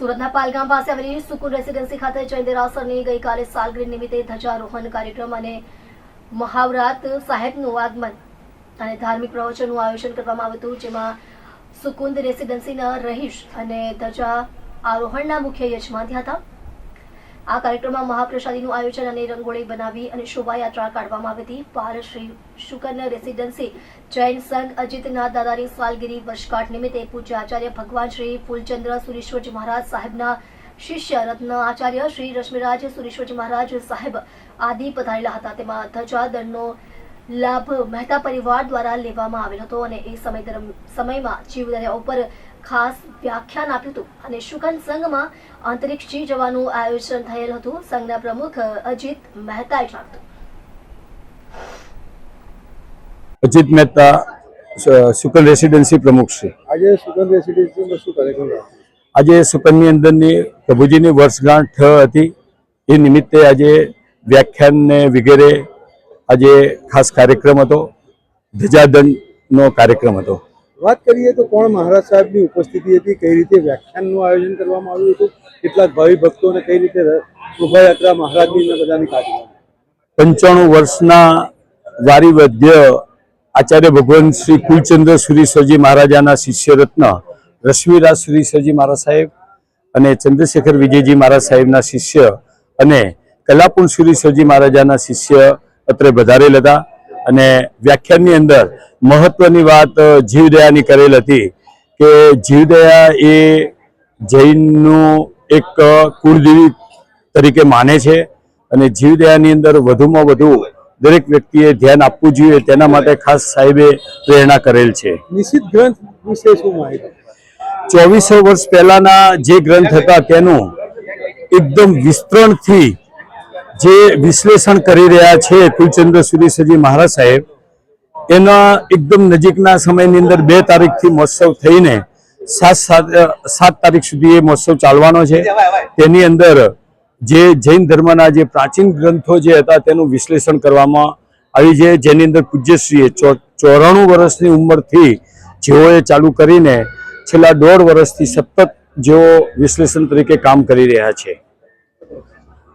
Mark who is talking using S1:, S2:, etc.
S1: સુરતના પાલગામ પાસે આવેલી સુકુન રેસીડેન્સી ખાતે જૈન દેરાસરની ગઈકાલે સાલગીરી નિમિત્તે ધ્વજારોહણ કાર્યક્રમ અને મહાવરાત સાહેબનું આગમન અને ધાર્મિક પ્રવચનનું આયોજન કરવામાં આવ્યું હતું, જેમાં સુકુંદ રેસીડેન્સીના રહીશ અને ધજા આરોહણના મુખ્ય યજમાન હતા. આ કાર્યક્રમમાં મહાપ્રસાદીનું આયોજન અને રંગોળી બનાવી અને શોભાયાત્રા કાઢવામાં આવી હતી. પાર શ્રી શુકન રેસીડેન્સી જૈન સંઘ અજીતનાથ દાદાની સાલગીરી વર્ષગાંઠ નિમિત્તે પૂજ્ય આચાર્ય ભગવાન શ્રી ફૂલચંદ્ર સુરેશ્વરજી મહારાજ સાહેબના શિષ્ય રત્ન આચાર્ય શ્રી રશ્મિરાજ સુરેશ્વરજી મહારાજ સાહેબ આદિ પધારેલા હતા. તેમાં ધજા દળનો લાભ મહેતા પરિવાર દ્વારા લેવામાં આવેલ હતો અને એ સમય સમયમાં જીવદયા ઉપર ખાસ વ્યાખ્યાન આપ્યું હતું. અને શુકન સંઘમાં અંતરિક્ષી જવાનું આયોજન થયેલ હતું. સંઘના પ્રમુખ અજીત મહેતાએ જણાવ્યું
S2: અજીત મહેતા સુકન રેસિડેન્સી પ્રમુખ છે
S3: આજે સુકન રેસિડેન્સીમાં શું કાર્યક્રમ?
S2: આજે સુકનની અંદરની પ્રભુજીની વર્ષગાંઠ હતી. એ નિમિત્તે આજે વ્યાખ્યાન ને વગેરે આજે ખાસ કાર્યક્રમ હતો ધજાદંડનો કાર્યક્રમ હતો.
S3: વાત કરીએ તો કોણ મહારાજ સાહેબની ઉપસ્થિતિ હતી કઈ રીતે વ્યાખ્યાનનું આયોજન કરવામાં આવ્યું હતું કેટલાક ભાવિ ભક્તોને કઈ રીતે શોભાયાત્રા મહારાજની બધાની કાઢી
S2: પંચાણું વર્ષના વારીવદ્ય આચાર્ય ભગવાન શ્રી કુલચંદ્ર સુરીશ્વરજી મહારાજાના શિષ્ય રત્ન રશ્મિરાજ સુરીશ્વરજી મહારાજ સાહેબ અને ચંદ્રશેખર વિજયજી મહારાજ સાહેબના શિષ્ય અને કલાપુર સુરીશ્વરજી મહારાજાના શિષ્ય અત્રે વધારેલ હતા અને વ્યાખ્યાનની અંદર મહત્વની વાત જીવદયાની કરેલ હતી કે જીવદયા એ જૈનનું એક કુળદેવી તરીકે માને છે અને જીવદયાની અંદર વધુમાં વધુ દરેક વ્યક્તિએ ધ્યાન આપવું જોઈએ. તેના માટે ખાસ સાહેબે પ્રેરણા કરેલ છે.
S3: નિશ્ચિત ગ્રંથ વિશે શું માહિતી?
S2: ચોવીસો વર્ષ પહેલાના જે ગ્રંથ હતા તેનું એકદમ વિસ્તરણથી જે વિશ્લેષણ કરી રહ્યા છે કુલચંદ્ર સુરેશજી મહારાજ સાહેબ, એના એકદમ નજીકના સમયની અંદર બે તારીખથી મહોત્સવ થઈને સાત સાત સાત તારીખ સુધી એ મહોત્સવ ચાલવાનો છે. તેની અંદર જે જૈન ધર્મના જે પ્રાચીન ગ્રંથો જે હતા તેનું વિશ્લેષણ કરવામાં આવી છે. જેની અંદર પૂજ્યશ્રીએ ચોરાણું વર્ષની ઉંમરથી જેઓએ ચાલુ કરીને છેલ્લા દોઢ વર્ષથી સતત જેઓ વિશ્લેષણ તરીકે કામ કરી રહ્યા છે.